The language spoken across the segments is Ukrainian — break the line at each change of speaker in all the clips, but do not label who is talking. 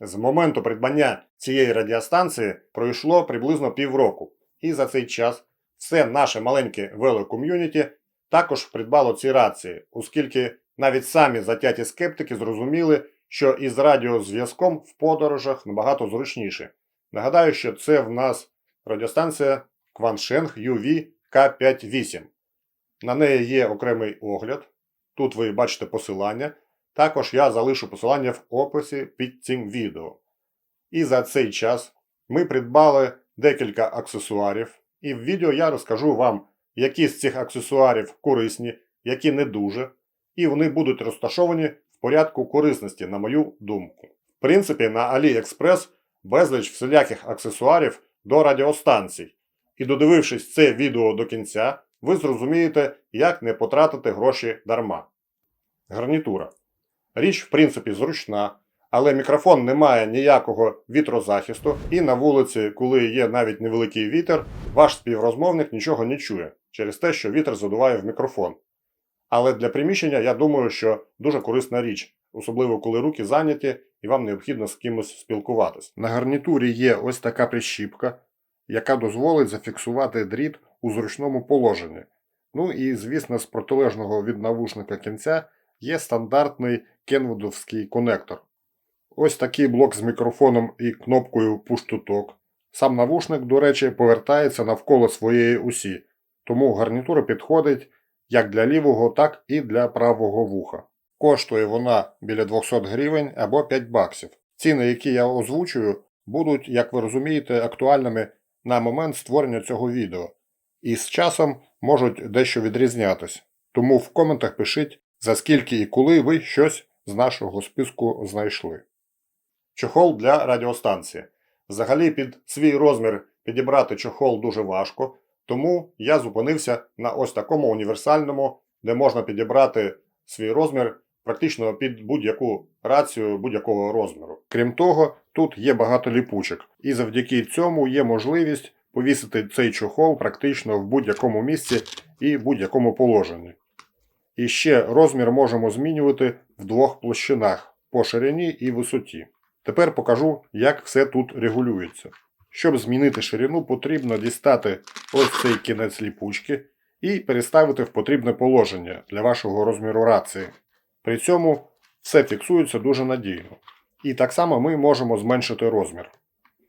З моменту придбання цієї радіостанції пройшло приблизно півроку, і за цей час все наше маленьке велоком'юніті також придбало ці рації, оскільки навіть самі затяті скептики зрозуміли, що із радіозв'язком в подорожах набагато зручніше. Нагадаю, що це в нас радіостанція Кваншенг UV К58. На неї є окремий огляд. Тут ви бачите посилання. Також я залишу посилання в описі під цим відео. І за цей час ми придбали декілька аксесуарів, і в відео я розкажу вам, які з цих аксесуарів корисні, які не дуже, і вони будуть розташовані в порядку корисності, на мою думку. В принципі, на AliExpress безліч всіляких аксесуарів до радіостанцій. І додивившись це відео до кінця, ви зрозумієте, як не потратити гроші дарма. Гарнітура. Річ, в принципі, зручна, але мікрофон не має ніякого вітрозахисту, і на вулиці, коли є навіть невеликий вітер, ваш співрозмовник нічого не чує через те, що вітер задуває в мікрофон. Але для приміщення я думаю, що дуже корисна річ, особливо коли руки зайняті і вам необхідно з кимось спілкуватись. На гарнітурі є ось така прищіпка, яка дозволить зафіксувати дріт у зручному положенні. Ну і, звісно, з протилежного від навушника кінця є стандартний кенвудовський конектор. Ось такий блок з мікрофоном і кнопкою Push to. Сам навушник, до речі, повертається навколо своєї усі, тому гарнітура підходить як для лівого, так і для правого вуха. Коштує вона біля 200 гривень або 5 баксів. Ціни, які я озвучую, будуть, як ви розумієте, актуальними на момент створення цього відео, і з часом можуть дещо відрізнятись. Тому в коментах пишіть, за скільки і коли ви щось з нашого списку знайшли. Чохол для радіостанції. Взагалі під свій розмір підібрати чохол дуже важко, тому я зупинився на ось такому універсальному, де можна підібрати свій розмір практично під будь-яку рацію будь-якого розміру. Крім того, тут є багато ліпучок, і завдяки цьому є можливість повісити цей чохол практично в будь-якому місці і будь-якому положенні. І ще розмір можемо змінювати в двох площинах по ширині і висоті. Тепер покажу, як все тут регулюється. Щоб змінити ширину, потрібно дістати ось цей кінець ліпучки і переставити в потрібне положення для вашого розміру рації. При цьому все фіксується дуже надійно. І так само ми можемо зменшити розмір.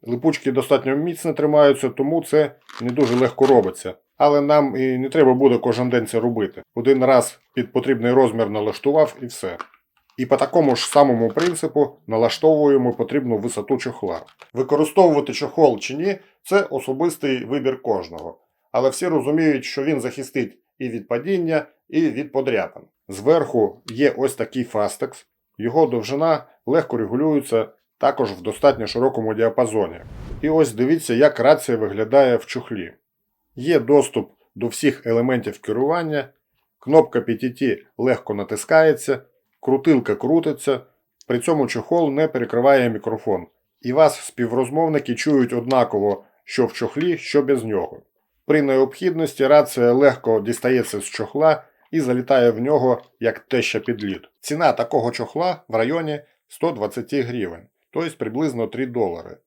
Липучки достатньо міцно тримаються, тому це не дуже легко робиться. Але нам і не треба буде кожен день це робити. Один раз під потрібний розмір налаштував і все. І по такому ж самому принципу налаштовуємо потрібну висоту чохла. Використовувати чохол чи ні це особистий вибір кожного. Але всі розуміють, що він захистить і від падіння, і від подряпин. Зверху є ось такий фастекс, його довжина легко регулюється також в достатньо широкому діапазоні. І ось дивіться, як рація виглядає в чохлі. Є доступ до всіх елементів керування, кнопка PTT легко натискається, крутилка крутиться, при цьому чохол не перекриває мікрофон, і вас співрозмовники чують однаково, що в чохлі, що без нього. При необхідності рація легко дістається з чохла і залітає в нього як теща під лід. Ціна такого чохла в районі 120 гривень, тобто приблизно 3 долари.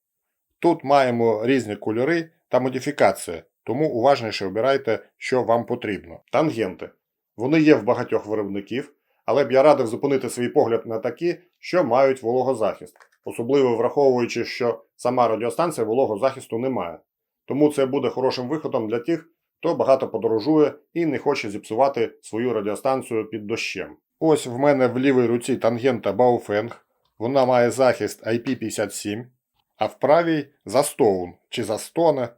Тут маємо різні кольори та модифікації, тому уважніше обирайте, що вам потрібно. Тангенти. Вони є в багатьох виробників, але б я радив зупинити свій погляд на такі, що мають вологозахист, особливо враховуючи, що сама радіостанція вологозахисту не має. Тому це буде хорошим виходом для тих, хто багато подорожує і не хоче зіпсувати свою радіостанцію під дощем. Ось в мене в лівій руці тангента Baofeng, вона має захист IP57, а в правій Zastone чи Zastone,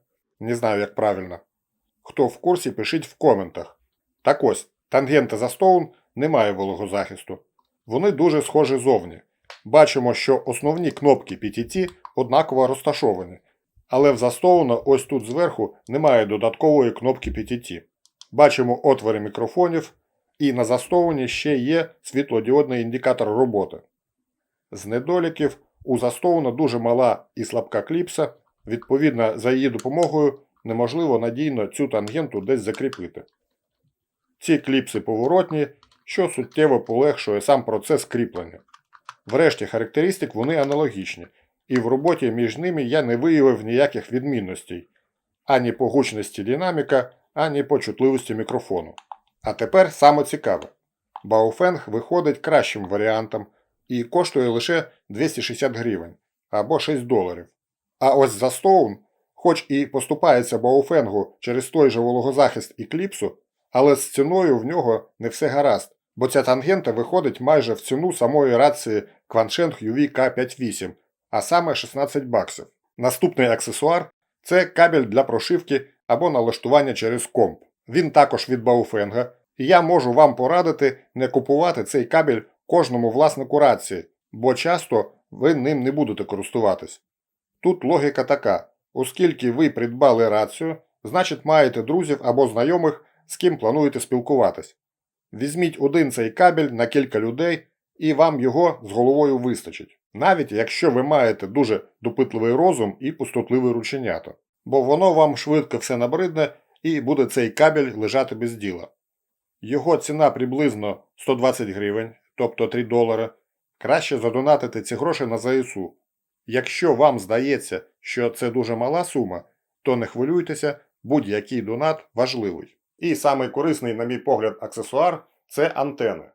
не знаю як правильно. Хто в курсі, пишіть в коментах. Так ось, тангента Zastone не має вологозахисту. Вони дуже схожі зовні. Бачимо, що основні кнопки PTT однаково розташовані, але в Zastone ось тут зверху немає додаткової кнопки PTT. Бачимо отвори мікрофонів, і на Zastone ще є світлодіодний індикатор роботи. З недоліків у Zastone дуже мала і слабка кліпса, відповідно, за її допомогою неможливо надійно цю тангенту десь закріпити. Ці кліпси поворотні, що суттєво полегшує сам процес кріплення. Врешті характеристик вони аналогічні, і в роботі між ними я не виявив ніяких відмінностей ані по гучності динаміка, ані по чутливості мікрофону. А тепер саме цікаве. Бауфенг виходить кращим варіантом і коштує лише 260 гривень або 6 доларів. А ось за Стоун, хоч і поступається Бауфенгу через той же вологозахист і кліпсу, але з ціною в нього не все гаразд, бо ця тангента виходить майже в ціну самої рації Quansheng UV K58, а саме 16 баксів. Наступний аксесуар це кабель для прошивки або налаштування через комп. Він також від Бауфенга, і я можу вам порадити не купувати цей кабель кожному власнику рації, бо часто ви ним не будете користуватись. Тут логіка така: оскільки ви придбали рацію, значить маєте друзів або знайомих, з ким плануєте спілкуватись. Візьміть один цей кабель на кілька людей, і вам його з головою вистачить, навіть якщо ви маєте дуже допитливий розум і пустотливе рученято, бо воно вам швидко все набридне і буде цей кабель лежати без діла. Його ціна приблизно 120 гривень, тобто 3 долари. Краще задонатити ці гроші на ЗСУ. Якщо вам здається, що це дуже мала сума, то не хвилюйтеся, будь-який донат важливий. І самий корисний, на мій погляд, аксесуар це антени.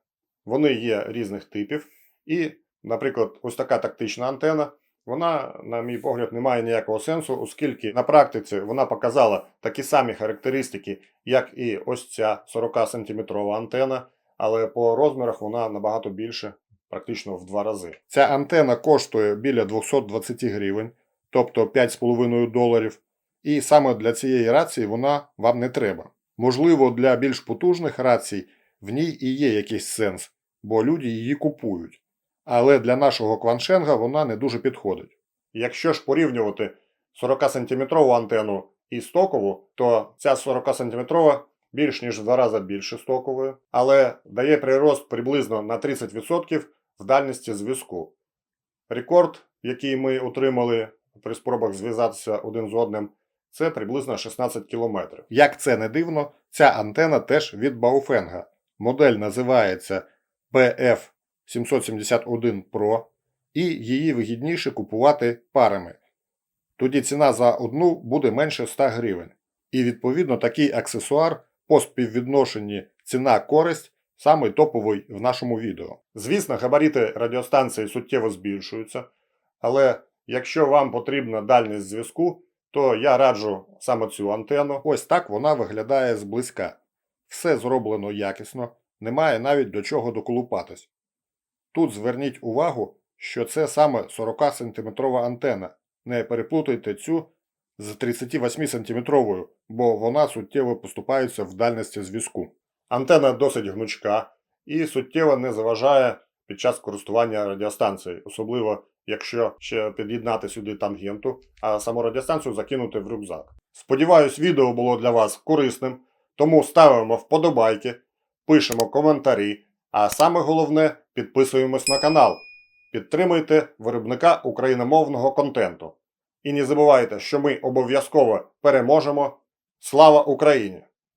Вони є різних типів. І, наприклад, ось така тактична антена, вона, на мій погляд, не має ніякого сенсу, оскільки на практиці вона показала такі самі характеристики, як і ось ця 40 см антена, але по розмірах вона набагато більше, практично в два рази. Ця антена коштує біля 220 гривень, тобто 5,5 доларів. І саме для цієї рації вона вам не треба. Можливо, для більш потужних рацій в ній і є якийсь сенс, бо люди її купують. Але для нашого кваншенга вона не дуже підходить. Якщо ж порівнювати 40-сантиметрову антенну і стокову, то ця 40-сантиметрова більш ніж в два рази більше стокової, але дає прирост приблизно на 30% в дальності зв'язку. Рекорд, який ми отримали при спробах зв'язатися один з одним, це приблизно 16 км. Як це не дивно, ця антена теж від Бауфенга. Модель називається BF771 Pro, і її вигідніше купувати парами. Тоді ціна за одну буде менше 100 гривень. І відповідно такий аксесуар по співвідношенні ціна-користь самий топовий в нашому відео. Звісно, габарити радіостанції суттєво збільшуються, але якщо вам потрібна дальність зв'язку, то я раджу саме цю антенну. Ось так вона виглядає зблизька. Все зроблено якісно, немає навіть до чого доколупатись. Тут зверніть увагу, що це саме 40 см антенна. Не переплутайте цю з 38 см, бо вона суттєво поступається в дальності зв'язку. Антенна досить гнучка і суттєво не заважає під час користування радіостанцією, особливо якщо ще під'єднати сюди тангенту, а саму радіостанцію закинути в рюкзак. Сподіваюсь, відео було для вас корисним, тому ставимо вподобайки, пишемо коментарі, а саме головне підписуємось на канал. Підтримуйте виробника україномовного контенту. І не забувайте, що ми обов'язково переможемо. Слава Україні!